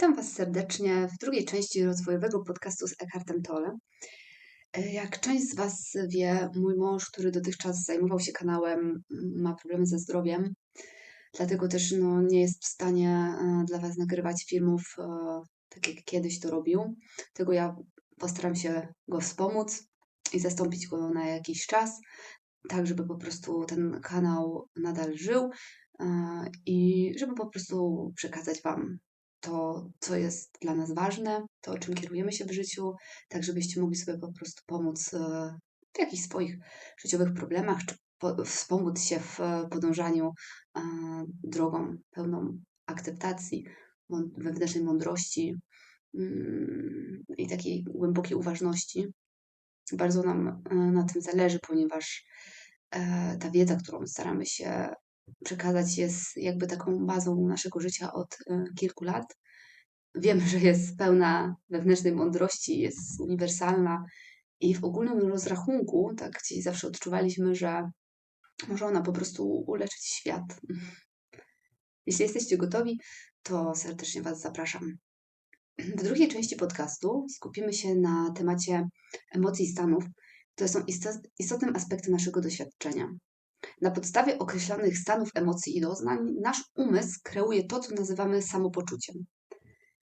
Witam Was serdecznie w drugiej części rozwojowego podcastu z Eckhartem Tolle. E, jak część z Was wie, mój mąż, który dotychczas zajmował się kanałem, ma problemy ze zdrowiem, dlatego też no, nie jest w stanie e, dla Was nagrywać filmów e, tak jak kiedyś to robił. Tego ja postaram się go wspomóc i zastąpić go na jakiś czas, tak żeby po prostu ten kanał nadal żył i żeby po prostu przekazać Wam to, co jest dla nas ważne, to, o czym kierujemy się w życiu, tak żebyście mogli sobie po prostu pomóc e, w jakichś swoich życiowych problemach, czy wspomóc się w podążaniu e, drogą pełną akceptacji, wewnętrznej mądrości mm, i takiej głębokiej uważności. Bardzo nam e, na tym zależy, ponieważ ta wiedza, którą staramy się przekazać jest jakby taką bazą naszego życia od e, kilku lat. Wiemy, że jest pełna wewnętrznej mądrości, jest uniwersalna i w ogólnym rozrachunku, tak gdzieś zawsze odczuwaliśmy, że może ona po prostu uleczyć świat. Jeśli jesteście gotowi, to serdecznie Was zapraszam. W drugiej części podcastu skupimy się na temacie emocji i stanów, które są istotnym aspektem naszego doświadczenia. Na podstawie określonych stanów emocji i doznań nasz umysł kreuje to, co nazywamy samopoczuciem.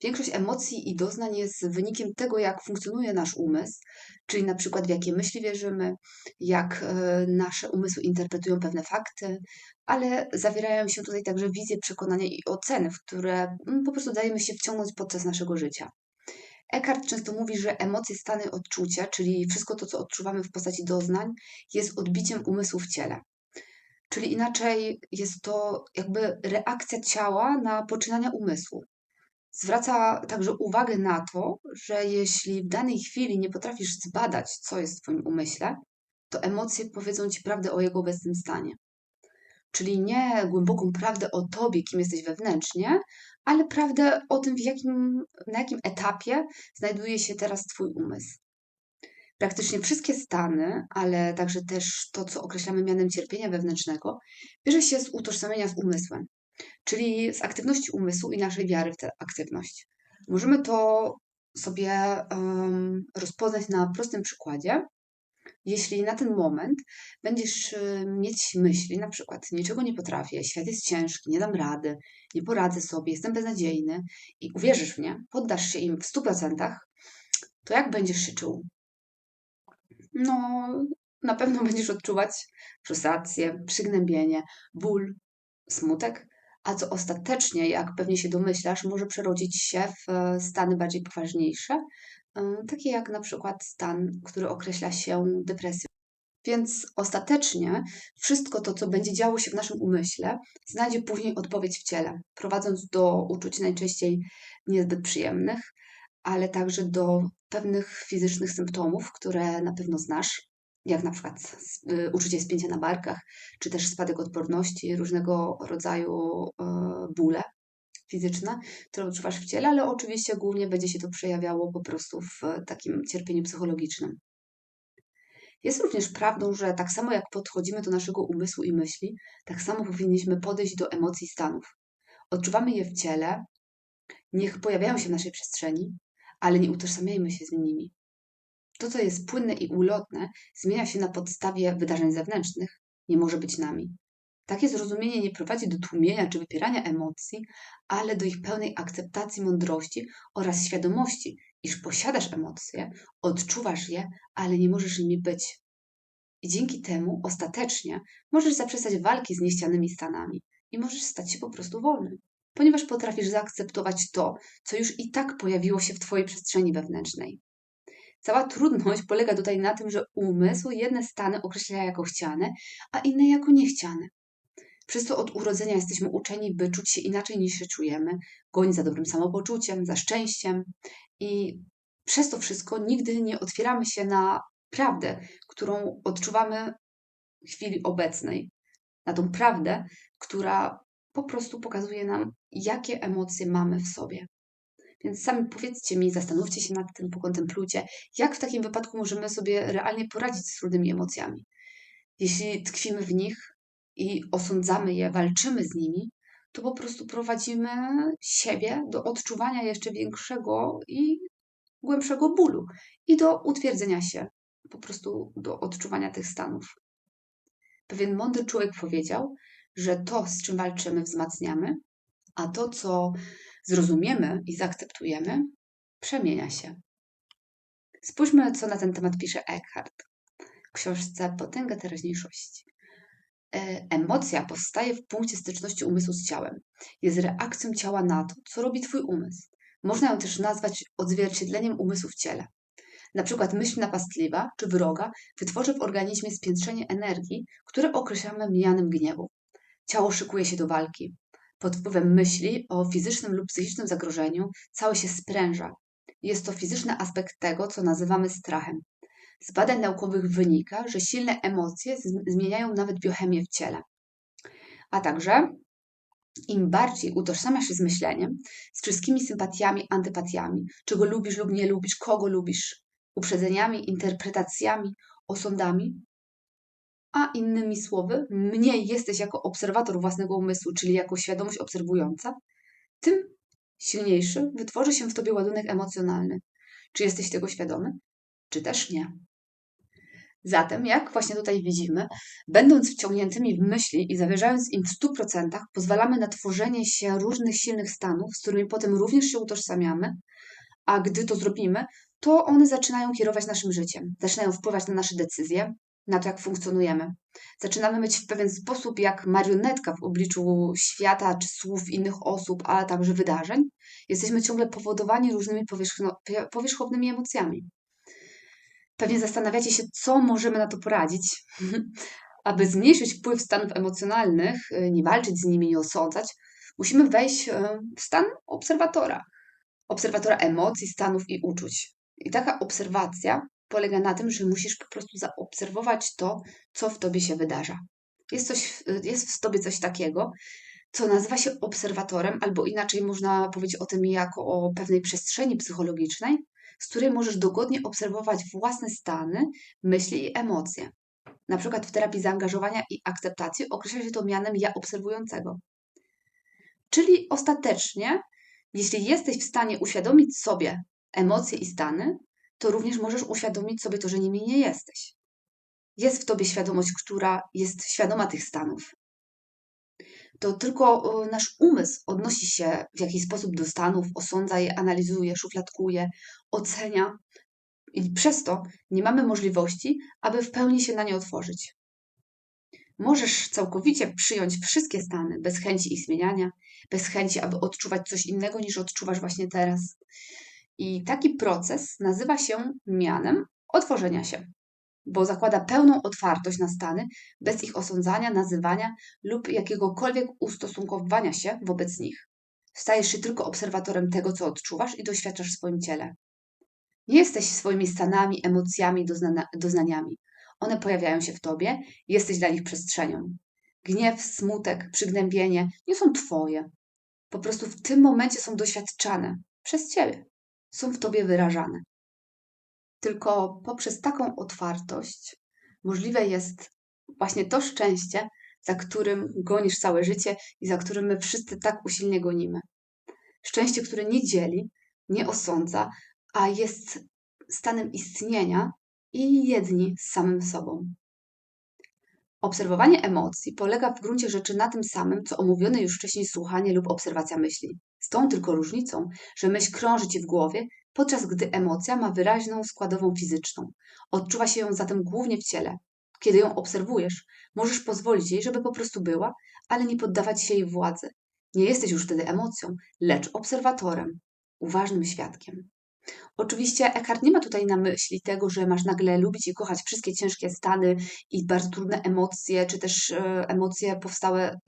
Większość emocji i doznań jest wynikiem tego, jak funkcjonuje nasz umysł, czyli na przykład w jakie myśli wierzymy, jak e, nasze umysły interpretują pewne fakty, ale zawierają się tutaj także wizje, przekonania i oceny, w które mm, po prostu dajemy się wciągnąć podczas naszego życia. Eckhart często mówi, że emocje, stany odczucia, czyli wszystko to, co odczuwamy w postaci doznań, jest odbiciem umysłu w ciele. Czyli inaczej jest to jakby reakcja ciała na poczynania umysłu. Zwraca także uwagę na to, że jeśli w danej chwili nie potrafisz zbadać, co jest w Twoim umyśle, to emocje powiedzą Ci prawdę o jego obecnym stanie. Czyli nie głęboką prawdę o Tobie, kim jesteś wewnętrznie, ale prawdę o tym, w jakim, na jakim etapie znajduje się teraz Twój umysł. Praktycznie wszystkie stany, ale także też to, co określamy mianem cierpienia wewnętrznego, bierze się z utożsamienia z umysłem, czyli z aktywności umysłu i naszej wiary w tę aktywność. Możemy to sobie um, rozpoznać na prostym przykładzie. Jeśli na ten moment będziesz mieć myśli, na przykład niczego nie potrafię, świat jest ciężki, nie dam rady, nie poradzę sobie, jestem beznadziejny i uwierzysz w nie, poddasz się im w 100%, to jak będziesz się czuł? No na pewno będziesz odczuwać frustrację, przygnębienie, ból, smutek, a co ostatecznie, jak pewnie się domyślasz, może przerodzić się w e, stany bardziej poważniejsze, e, takie jak na przykład stan, który określa się depresją. Więc ostatecznie wszystko to, co będzie działo się w naszym umyśle, znajdzie później odpowiedź w ciele, prowadząc do uczuć najczęściej niezbyt przyjemnych, ale także do pewnych fizycznych symptomów, które na pewno znasz, jak na przykład y, uczucie spięcia na barkach, czy też spadek odporności, różnego rodzaju e, bóle fizyczne, które odczuwasz w ciele, ale oczywiście głównie będzie się to przejawiało po prostu w takim cierpieniu psychologicznym. Jest również prawdą, że tak samo jak podchodzimy do naszego umysłu i myśli, tak samo powinniśmy podejść do emocji i stanów. Odczuwamy je w ciele, niech pojawiają się w naszej przestrzeni, ale nie utożsamiajmy się z nimi. To, co jest płynne i ulotne, zmienia się na podstawie wydarzeń zewnętrznych, nie może być nami. Takie zrozumienie nie prowadzi do tłumienia czy wypierania emocji, ale do ich pełnej akceptacji mądrości oraz świadomości, iż posiadasz emocje, odczuwasz je, ale nie możesz nimi być. I dzięki temu ostatecznie możesz zaprzestać walki z niechcianymi stanami i możesz stać się po prostu wolnym ponieważ potrafisz zaakceptować to, co już i tak pojawiło się w Twojej przestrzeni wewnętrznej. Cała trudność polega tutaj na tym, że umysł jedne stany określa jako chciane, a inne jako niechciane. Przez to od urodzenia jesteśmy uczeni, by czuć się inaczej niż się czujemy, gonić za dobrym samopoczuciem, za szczęściem i przez to wszystko nigdy nie otwieramy się na prawdę, którą odczuwamy w chwili obecnej. Na tą prawdę, która po prostu pokazuje nam, jakie emocje mamy w sobie. Więc sami powiedzcie mi, zastanówcie się nad tym, pokontemplujcie, jak w takim wypadku możemy sobie realnie poradzić z trudnymi emocjami. Jeśli tkwimy w nich i osądzamy je, walczymy z nimi, to po prostu prowadzimy siebie do odczuwania jeszcze większego i głębszego bólu i do utwierdzenia się, po prostu do odczuwania tych stanów. Pewien mądry człowiek powiedział, że to, z czym walczymy, wzmacniamy, a to, co zrozumiemy i zaakceptujemy, przemienia się. Spójrzmy, co na ten temat pisze Eckhart w książce Potęga teraźniejszości. E, emocja powstaje w punkcie styczności umysłu z ciałem. Jest reakcją ciała na to, co robi Twój umysł. Można ją też nazwać odzwierciedleniem umysłu w ciele. Na przykład myśl napastliwa czy wroga wytworzy w organizmie spiętrzenie energii, które określamy mianem gniewu. Ciało szykuje się do walki. Pod wpływem myśli o fizycznym lub psychicznym zagrożeniu całe się spręża. Jest to fizyczny aspekt tego, co nazywamy strachem. Z badań naukowych wynika, że silne emocje zmieniają nawet biochemię w ciele. A także im bardziej utożsamiasz się z myśleniem, z wszystkimi sympatiami, antypatiami, czego lubisz lub nie lubisz, kogo lubisz, uprzedzeniami, interpretacjami, osądami, a innymi słowy, mniej jesteś jako obserwator własnego umysłu, czyli jako świadomość obserwująca, tym silniejszy wytworzy się w tobie ładunek emocjonalny. Czy jesteś tego świadomy, czy też nie? Zatem, jak właśnie tutaj widzimy, będąc wciągniętymi w myśli i zawierzając im w 100%, pozwalamy na tworzenie się różnych silnych stanów, z którymi potem również się utożsamiamy, a gdy to zrobimy, to one zaczynają kierować naszym życiem, zaczynają wpływać na nasze decyzje, na to, jak funkcjonujemy. Zaczynamy być w pewien sposób jak marionetka w obliczu świata czy słów innych osób, ale także wydarzeń. Jesteśmy ciągle powodowani różnymi powierzchownymi emocjami. Pewnie zastanawiacie się, co możemy na to poradzić, aby zmniejszyć wpływ stanów emocjonalnych, nie walczyć z nimi, nie osądzać. Musimy wejść y, w stan obserwatora, obserwatora emocji, stanów i uczuć. I taka obserwacja polega na tym, że musisz po prostu zaobserwować to, co w tobie się wydarza. Jest, coś, jest w tobie coś takiego, co nazywa się obserwatorem, albo inaczej można powiedzieć o tym jako o pewnej przestrzeni psychologicznej, z której możesz dogodnie obserwować własne stany, myśli i emocje. Na przykład w terapii zaangażowania i akceptacji określa się to mianem ja obserwującego. Czyli ostatecznie, jeśli jesteś w stanie uświadomić sobie emocje i stany, to również możesz uświadomić sobie to, że nimi nie jesteś. Jest w tobie świadomość, która jest świadoma tych stanów. To tylko nasz umysł odnosi się w jakiś sposób do stanów, osądza je, analizuje, szufladkuje, ocenia, i przez to nie mamy możliwości, aby w pełni się na nie otworzyć. Możesz całkowicie przyjąć wszystkie stany bez chęci ich zmieniania, bez chęci, aby odczuwać coś innego niż odczuwasz właśnie teraz. I taki proces nazywa się mianem otworzenia się, bo zakłada pełną otwartość na stany, bez ich osądzania, nazywania lub jakiegokolwiek ustosunkowania się wobec nich. Stajesz się tylko obserwatorem tego, co odczuwasz i doświadczasz w swoim ciele. Nie jesteś swoimi stanami, emocjami, dozna doznaniami. One pojawiają się w tobie, jesteś dla nich przestrzenią. Gniew, smutek, przygnębienie nie są twoje. Po prostu w tym momencie są doświadczane przez ciebie są w tobie wyrażane. Tylko poprzez taką otwartość możliwe jest właśnie to szczęście, za którym gonisz całe życie i za którym my wszyscy tak usilnie gonimy. Szczęście, które nie dzieli, nie osądza, a jest stanem istnienia i jedni z samym sobą. Obserwowanie emocji polega w gruncie rzeczy na tym samym, co omówione już wcześniej słuchanie lub obserwacja myśli. Tą tylko różnicą, że myśl krąży ci w głowie, podczas gdy emocja ma wyraźną składową fizyczną. Odczuwa się ją zatem głównie w ciele. Kiedy ją obserwujesz, możesz pozwolić jej, żeby po prostu była, ale nie poddawać się jej władzy. Nie jesteś już wtedy emocją, lecz obserwatorem, uważnym świadkiem. Oczywiście Eckhart nie ma tutaj na myśli tego, że masz nagle lubić i kochać wszystkie ciężkie stany i bardzo trudne emocje, czy też e, emocje powstałe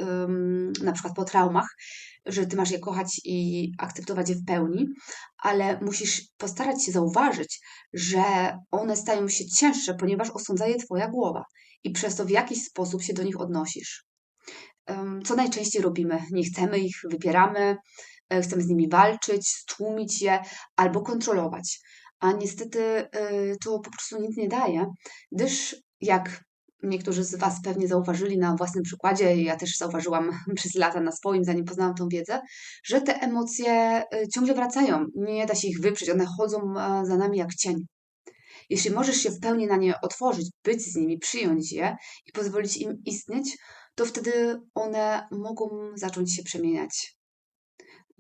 na przykład po traumach, że ty masz je kochać i akceptować je w pełni, ale musisz postarać się zauważyć, że one stają się cięższe, ponieważ osądza je twoja głowa i przez to w jakiś sposób się do nich odnosisz. Co najczęściej robimy? Nie chcemy ich, wypieramy, chcemy z nimi walczyć, stłumić je albo kontrolować. A niestety e, to po prostu nic nie daje, gdyż jak niektórzy z Was pewnie zauważyli na własnym przykładzie, ja też zauważyłam przez lata na swoim, zanim poznałam tą wiedzę, że te emocje y, ciągle wracają. Nie da się ich wyprzeć, one chodzą za nami jak cień. Jeśli możesz się w pełni na nie otworzyć, być z nimi, przyjąć je i pozwolić im istnieć, to wtedy one mogą zacząć się przemieniać.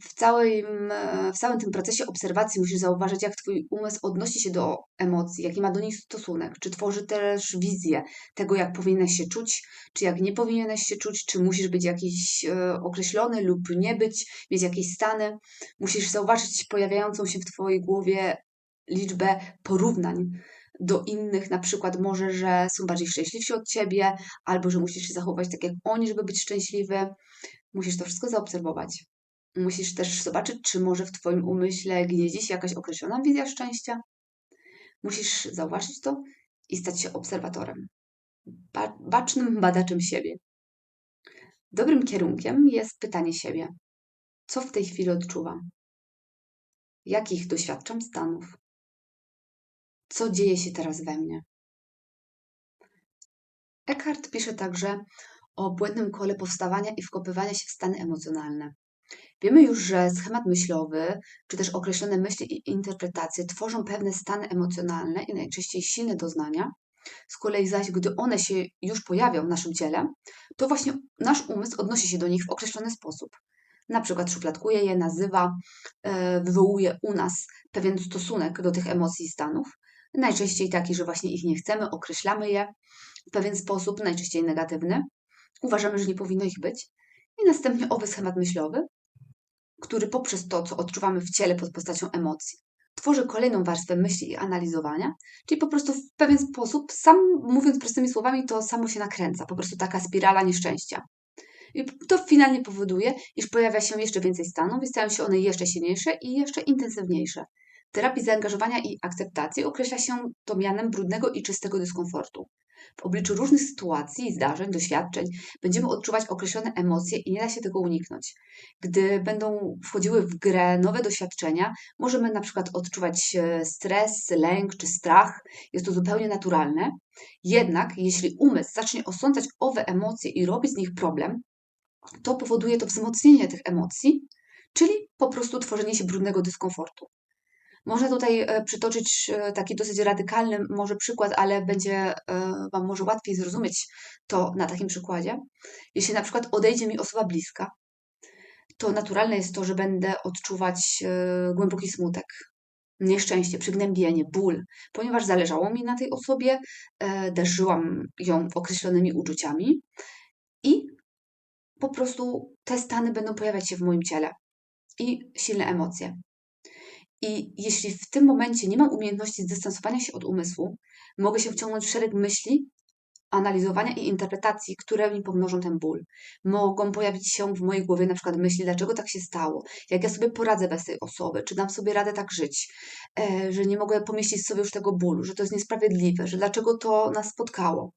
W całym, w całym tym procesie obserwacji musisz zauważyć, jak Twój umysł odnosi się do emocji, jaki ma do nich stosunek, czy tworzy też wizję tego, jak powinieneś się czuć, czy jak nie powinieneś się czuć, czy musisz być jakiś e, określony lub nie być, mieć jakieś stany. Musisz zauważyć pojawiającą się w Twojej głowie liczbę porównań do innych, na przykład może, że są bardziej szczęśliwsi od ciebie, albo że musisz się zachować tak jak oni, żeby być szczęśliwy. Musisz to wszystko zaobserwować. Musisz też zobaczyć, czy może w Twoim umyśle gnieździ się jakaś określona wizja szczęścia. Musisz zauważyć to i stać się obserwatorem, bacznym badaczem siebie. Dobrym kierunkiem jest pytanie siebie: co w tej chwili odczuwam? Jakich doświadczam stanów? co dzieje się teraz we mnie. Eckhart pisze także o błędnym kole powstawania i wkopywania się w stany emocjonalne. Wiemy już, że schemat myślowy, czy też określone myśli i interpretacje tworzą pewne stany emocjonalne i najczęściej silne doznania. Z kolei zaś, gdy one się już pojawią w naszym ciele, to właśnie nasz umysł odnosi się do nich w określony sposób. Na przykład szufladkuje je, nazywa, e, wywołuje u nas pewien stosunek do tych emocji i stanów, Najczęściej taki, że właśnie ich nie chcemy, określamy je w pewien sposób, najczęściej negatywny. Uważamy, że nie powinno ich być. I następnie owy schemat myślowy, który poprzez to, co odczuwamy w ciele pod postacią emocji, tworzy kolejną warstwę myśli i analizowania, czyli po prostu w pewien sposób, sam mówiąc prostymi słowami, to samo się nakręca, po prostu taka spirala nieszczęścia. I to finalnie powoduje, iż pojawia się jeszcze więcej stanów i stają się one jeszcze silniejsze i jeszcze intensywniejsze terapii zaangażowania i akceptacji określa się to mianem brudnego i czystego dyskomfortu. W obliczu różnych sytuacji, zdarzeń, doświadczeń będziemy odczuwać określone emocje i nie da się tego uniknąć. Gdy będą wchodziły w grę nowe doświadczenia, możemy na przykład odczuwać e, stres, lęk czy strach. Jest to zupełnie naturalne. Jednak jeśli umysł zacznie osądzać owe emocje i robić z nich problem, to powoduje to wzmocnienie tych emocji, czyli po prostu tworzenie się brudnego dyskomfortu. Można tutaj e, przytoczyć e, taki dosyć radykalny może przykład, ale będzie e, Wam może łatwiej zrozumieć to na takim przykładzie. Jeśli na przykład odejdzie mi osoba bliska, to naturalne jest to, że będę odczuwać głęboki smutek, nieszczęście, przygnębienie, ból, ponieważ zależało mi na tej osobie, darzyłam ją określonymi uczuciami i po prostu te stany będą pojawiać się w moim ciele i silne emocje. I jeśli w tym momencie nie mam umiejętności zdystansowania się od umysłu, mogę się wciągnąć w szereg myśli, analizowania i interpretacji, które mi pomnożą ten ból. Mogą pojawić się w mojej głowie na przykład myśli, dlaczego tak się stało, jak ja sobie poradzę bez tej osoby, czy dam sobie radę tak żyć, e, że nie mogę pomieścić sobie już tego bólu, że to jest niesprawiedliwe, że dlaczego to nas spotkało.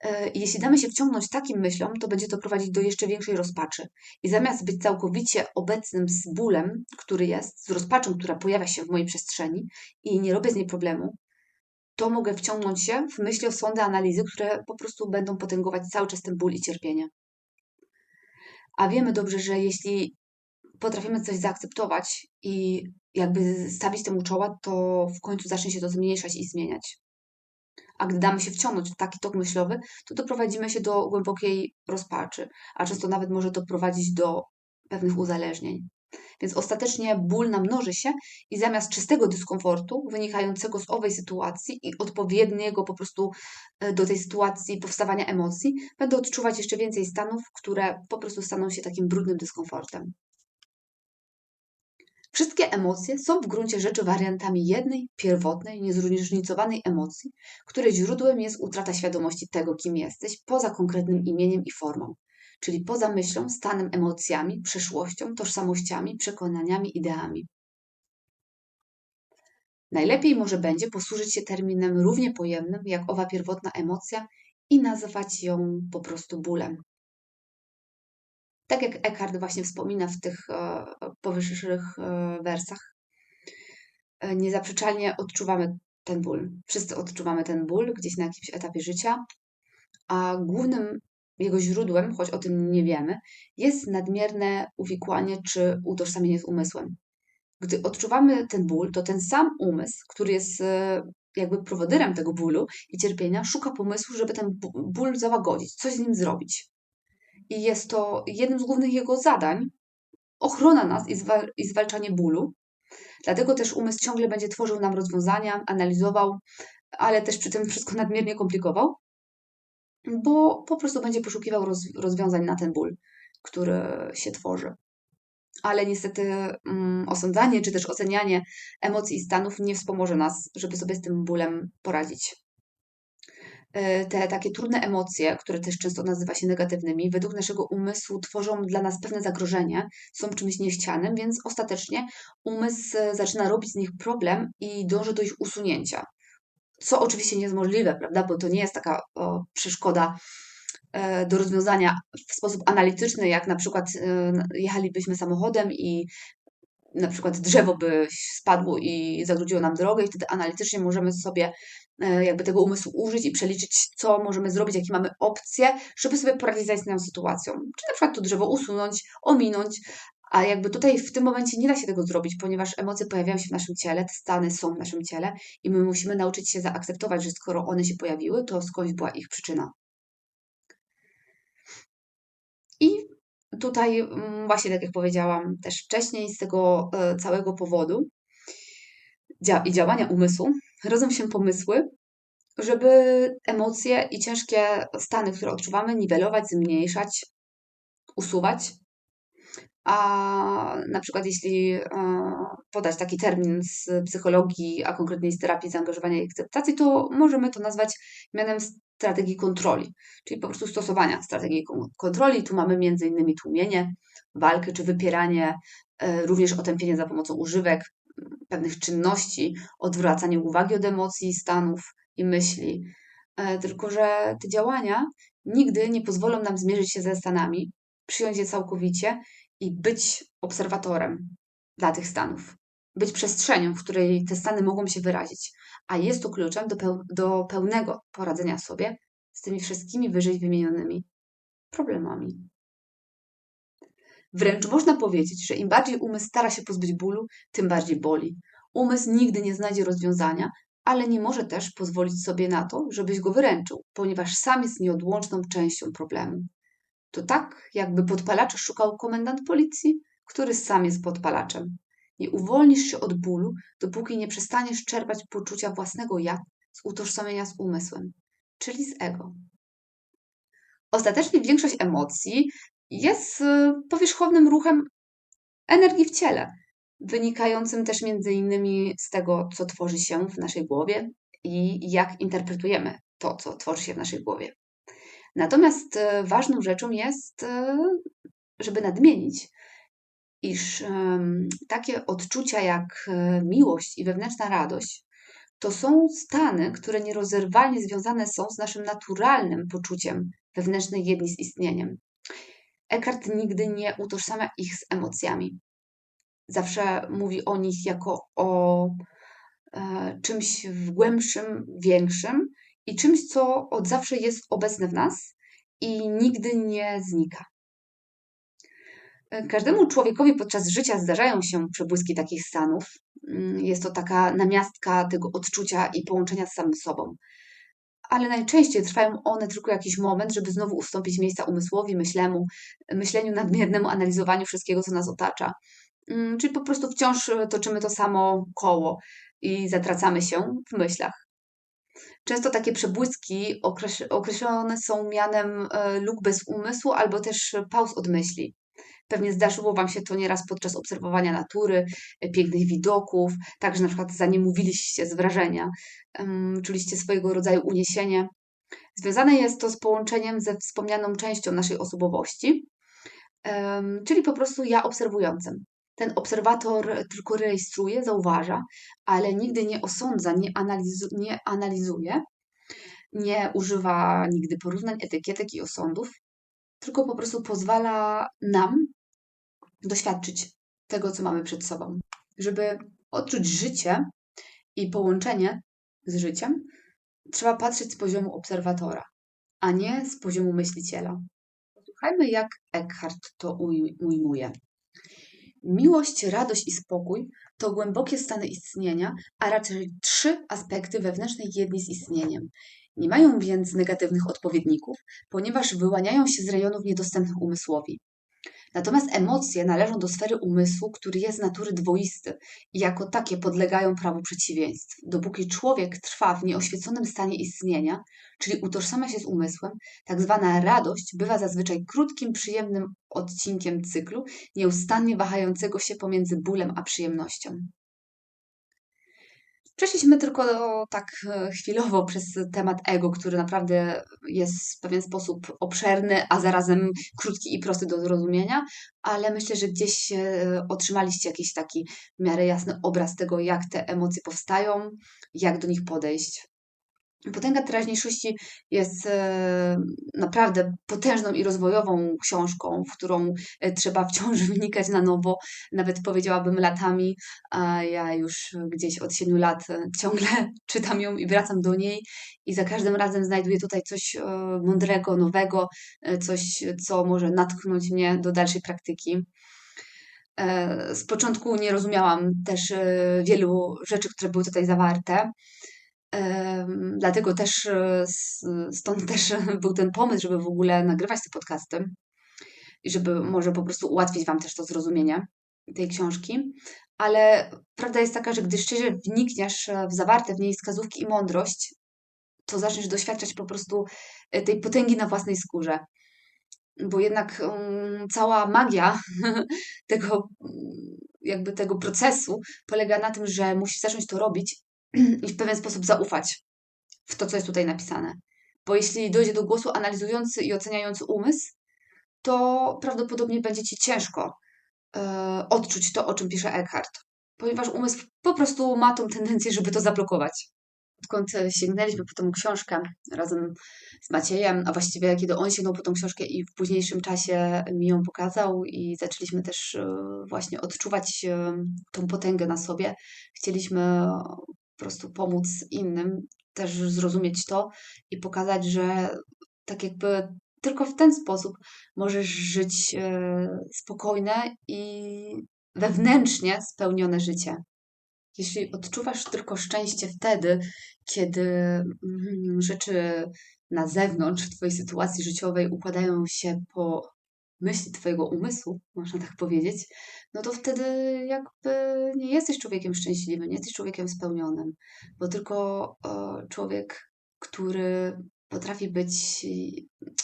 E, jeśli damy się wciągnąć takim myślom, to będzie to prowadzić do jeszcze większej rozpaczy. I zamiast być całkowicie obecnym z bólem, który jest, z rozpaczą, która pojawia się w mojej przestrzeni i nie robię z niej problemu, to mogę wciągnąć się w myśli o sądy, analizy, które po prostu będą potęgować cały czas ten ból i cierpienie. A wiemy dobrze, że jeśli potrafimy coś zaakceptować i jakby stawić temu czoła, to w końcu zacznie się to zmniejszać i zmieniać a gdy damy się wciągnąć w taki tok myślowy, to doprowadzimy się do głębokiej rozpaczy, a często nawet może to prowadzić do pewnych uzależnień. Więc ostatecznie ból namnoży się i zamiast czystego dyskomfortu wynikającego z owej sytuacji i odpowiedniego po prostu e, do tej sytuacji powstawania emocji, będę odczuwać jeszcze więcej stanów, które po prostu staną się takim brudnym dyskomfortem. Wszystkie emocje są w gruncie rzeczy wariantami jednej, pierwotnej, niezróżnicowanej emocji, której źródłem jest utrata świadomości tego, kim jesteś, poza konkretnym imieniem i formą, czyli poza myślą, stanem, emocjami, przeszłością, tożsamościami, przekonaniami, ideami. Najlepiej może będzie posłużyć się terminem równie pojemnym jak owa pierwotna emocja i nazwać ją po prostu bólem. Tak jak Eckhart właśnie wspomina w tych e, powyższych e, wersach, e, niezaprzeczalnie odczuwamy ten ból. Wszyscy odczuwamy ten ból gdzieś na jakimś etapie życia. a głównym jego źródłem, choć o tym nie wiemy, jest nadmierne uwikłanie czy utożsamienie z umysłem. Gdy odczuwamy ten ból, to ten sam umysł, który jest jakby prowodyrem tego bólu i cierpienia, szuka pomysłu, żeby ten ból załagodzić, coś z nim zrobić. I jest to jednym z głównych jego zadań ochrona nas i, zwal i zwalczanie bólu. Dlatego też umysł ciągle będzie tworzył nam rozwiązania, analizował, ale też przy tym wszystko nadmiernie komplikował, bo po prostu będzie poszukiwał roz rozwiązań na ten ból, który się tworzy. Ale niestety mm, osądzanie czy też ocenianie emocji i stanów nie wspomoże nas, żeby sobie z tym bólem poradzić. E, te takie trudne emocje, które też często nazywa się negatywnymi, według naszego umysłu tworzą dla nas pewne zagrożenie, są czymś niechcianym, więc ostatecznie umysł e, zaczyna robić z nich problem i dąży do ich usunięcia. Co oczywiście nie jest możliwe, prawda? Bo to nie jest taka o, przeszkoda e, do rozwiązania w sposób analityczny, jak na przykład jechalibyśmy samochodem i na przykład drzewo by spadło i zagrodziło nam drogę, i wtedy analitycznie możemy sobie jakby tego umysłu użyć i przeliczyć, co możemy zrobić, jakie mamy opcje, żeby sobie poradzić z daną sytuacją. Czy na przykład to drzewo usunąć, ominąć, a jakby tutaj w tym momencie nie da się tego zrobić, ponieważ emocje pojawiają się w naszym ciele, te stany są w naszym ciele i my musimy nauczyć się zaakceptować, że skoro one się pojawiły, to skądś była ich przyczyna. I tutaj mm, właśnie tak jak powiedziałam też wcześniej, z tego e, całego powodu i działania umysłu rodzą się pomysły, żeby emocje i ciężkie stany, które odczuwamy, niwelować, zmniejszać, usuwać. A na przykład jeśli e, podać taki termin z psychologii, a konkretniej z terapii zaangażowania i akceptacji, to możemy to nazwać mianem strategii kontroli, czyli po prostu stosowania strategii kontroli. Tu mamy między innymi tłumienie, walkę czy wypieranie, e, również otępienie za pomocą używek, pewnych czynności, odwracanie uwagi od emocji, stanów i myśli. E, tylko, że te działania nigdy nie pozwolą nam zmierzyć się ze stanami, przyjąć je całkowicie i być obserwatorem dla tych stanów. Być przestrzenią, w której te stany mogą się wyrazić a jest to kluczem do, peł do pełnego poradzenia sobie z tymi wszystkimi wyżej wymienionymi problemami. Wręcz można powiedzieć, że im bardziej umysł stara się pozbyć bólu, tym bardziej boli. Umysł nigdy nie znajdzie rozwiązania, ale nie może też pozwolić sobie na to, żebyś go wyręczył, ponieważ sam jest nieodłączną częścią problemu. To tak, jakby podpalacza szukał komendant policji, który sam jest podpalaczem. Nie uwolnisz się od bólu, dopóki nie przestaniesz czerpać poczucia własnego ja z utożsamienia z umysłem, czyli z ego. Ostatecznie większość emocji jest powierzchownym ruchem energii w ciele, wynikającym też między innymi z tego, co tworzy się w naszej głowie i jak interpretujemy to, co tworzy się w naszej głowie. Natomiast y, ważną rzeczą jest, y, żeby nadmienić, iż takie odczucia jak e, miłość i wewnętrzna radość to są stany, które nierozerwalnie związane są z naszym naturalnym poczuciem wewnętrznej jedni z istnieniem. Eckhart nigdy nie utożsamia ich z emocjami. Zawsze mówi o nich jako o e, czymś głębszym, większym i czymś, co od zawsze jest obecne w nas i nigdy nie znika. Każdemu człowiekowi podczas życia zdarzają się przebłyski takich stanów. Mm, jest to taka namiastka tego odczucia i połączenia z samym sobą. Ale najczęściej trwają one tylko jakiś moment, żeby znowu ustąpić miejsca umysłowi, myślemu, myśleniu nadmiernemu, analizowaniu wszystkiego, co nas otacza. Mm, czyli po prostu wciąż toczymy to samo koło i zatracamy się w myślach. Często takie przebłyski określone są mianem e, luk bez umysłu albo też pauz od myśli. Pewnie zdarzyło Wam się to nieraz podczas obserwowania natury, e, pięknych widoków, także na przykład zanim mówiliście z wrażenia, czuliście swojego rodzaju uniesienie. Związane jest to z połączeniem ze wspomnianą częścią naszej osobowości, czyli po prostu ja obserwującym. Ten obserwator tylko rejestruje, zauważa, ale nigdy nie osądza, nie, analizu nie analizuje, nie używa nigdy porównań, etykietek i osądów, tylko po prostu pozwala nam doświadczyć tego, co mamy przed sobą. Żeby odczuć życie i połączenie z życiem, trzeba patrzeć z poziomu obserwatora. a nie z poziomu myśliciela. Posłuchajmy, jak Eckhart to ujmuje. Miłość, radość i spokój to głębokie stany istnienia, a raczej trzy aspekty wewnętrznej jedni z istnieniem. Nie mają więc negatywnych odpowiedników, ponieważ wyłaniają się z rejonów niedostępnych umysłowi. Natomiast emocje należą do sfery umysłu, który jest z natury dwoisty i jako takie podlegają prawu przeciwieństw. Dopóki człowiek trwa w nieoświeconym stanie istnienia, czyli utożsamia się z umysłem, tak zwana radość bywa zazwyczaj krótkim, przyjemnym odcinkiem cyklu, nieustannie wahającego się pomiędzy bólem a przyjemnością. Przeszliśmy tylko tak e, chwilowo przez temat ego, który naprawdę jest w pewien sposób obszerny, a zarazem krótki i prosty do zrozumienia, ale myślę, że gdzieś e, otrzymaliście jakiś taki w miarę jasny obraz tego, jak te emocje powstają, jak do nich podejść. Potęga teraźniejszości jest e, naprawdę potężną i rozwojową książką, w którą e, trzeba wciąż wnikać na nowo, nawet powiedziałabym latami, a ja już gdzieś od 7 lat e, ciągle czytam ją i wracam do niej i za każdym razem znajduję tutaj coś mądrego, nowego, coś, co może natknąć mnie do dalszej praktyki. Z początku nie rozumiałam też wielu rzeczy, które były tutaj zawarte. Dlatego też e, stąd też był ten pomysł, żeby w ogóle nagrywać te podcasty i żeby może po prostu ułatwić Wam też to zrozumienie tej książki. Ale prawda jest taka, że gdy szczerze wnikniesz w zawarte w niej wskazówki i mądrość, to zaczniesz doświadczać po prostu e, tej potęgi na własnej skórze. Bo jednak um, cała magia tego, jakby tego procesu polega na tym, że musisz zacząć to robić i w pewien sposób zaufać w to, co jest tutaj napisane. Bo jeśli dojdzie do głosu analizujący i oceniający umysł, to prawdopodobnie będzie ci ciężko e, odczuć to, o czym pisze Eckhart, ponieważ umysł po prostu ma tą tendencję, żeby to zablokować. Odkąd sięgnęliśmy po tą książkę razem z Maciejem, a właściwie kiedy on sięgnął po tą książkę i w późniejszym czasie mi ją pokazał i zaczęliśmy też e, właśnie odczuwać e, tą potęgę na sobie, chcieliśmy po prostu pomóc innym, też zrozumieć to i pokazać, że tak jakby tylko w ten sposób możesz żyć e, spokojne i wewnętrznie spełnione życie. Jeśli odczuwasz tylko szczęście wtedy, kiedy mm, rzeczy na zewnątrz Twojej sytuacji życiowej układają się po myśli Twojego umysłu, można tak powiedzieć, no to wtedy jakby nie jesteś człowiekiem szczęśliwym, nie jesteś człowiekiem spełnionym, bo tylko człowiek, który potrafi być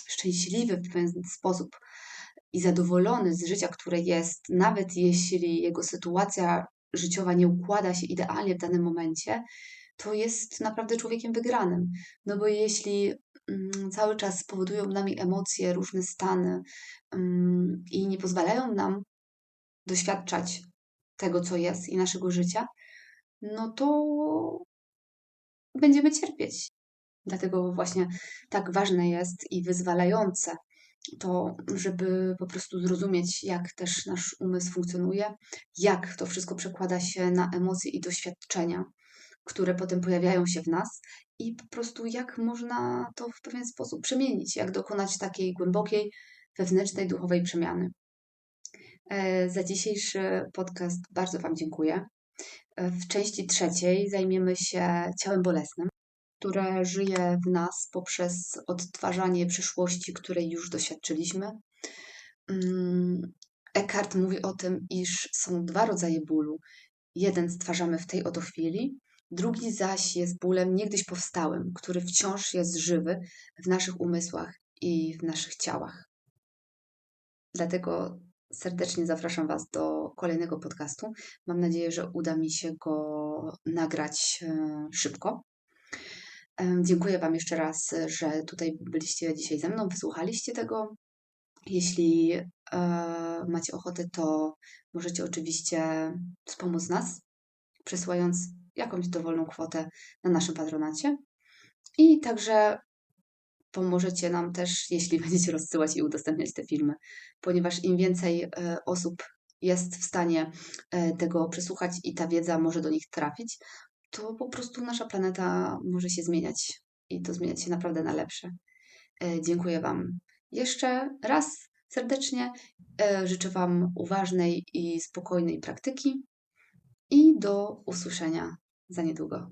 szczęśliwy w pewien sposób i zadowolony z życia, które jest, nawet jeśli jego sytuacja życiowa nie układa się idealnie w danym momencie, to jest naprawdę człowiekiem wygranym. No bo jeśli cały czas powodują nami emocje, różne stany mm, i nie pozwalają nam doświadczać tego, co jest i naszego życia, no to będziemy cierpieć. Dlatego właśnie tak ważne jest i wyzwalające to, żeby po prostu zrozumieć, jak też nasz umysł funkcjonuje, jak to wszystko przekłada się na emocje i doświadczenia, które potem pojawiają się w nas i po prostu jak można to w pewien sposób przemienić, jak dokonać takiej głębokiej, wewnętrznej, duchowej przemiany. E, za dzisiejszy podcast bardzo Wam dziękuję. E, w części trzeciej zajmiemy się ciałem bolesnym, które żyje w nas poprzez odtwarzanie przyszłości, której już doświadczyliśmy. Mm, Eckhart mówi o tym, iż są dwa rodzaje bólu. Jeden stwarzamy w tej oto chwili, drugi zaś jest bólem niegdyś powstałym, który wciąż jest żywy w naszych umysłach i w naszych ciałach. Dlatego serdecznie zapraszam Was do kolejnego podcastu. Mam nadzieję, że uda mi się go nagrać e, szybko. Dziękuję Wam jeszcze raz, że tutaj byliście dzisiaj ze mną, wysłuchaliście tego. Jeśli e, macie ochotę, to możecie oczywiście wspomóc nas, przesyłając jakąś dowolną kwotę na naszym patronacie. I także pomożecie nam też, jeśli będziecie rozsyłać i udostępniać te filmy, ponieważ im więcej e, osób jest w stanie e, tego przesłuchać i ta wiedza może do nich trafić, to po prostu nasza planeta może się zmieniać i to zmieniać się naprawdę na lepsze. E, dziękuję Wam jeszcze raz serdecznie. Życzę Wam uważnej i spokojnej praktyki i do usłyszenia za niedługo.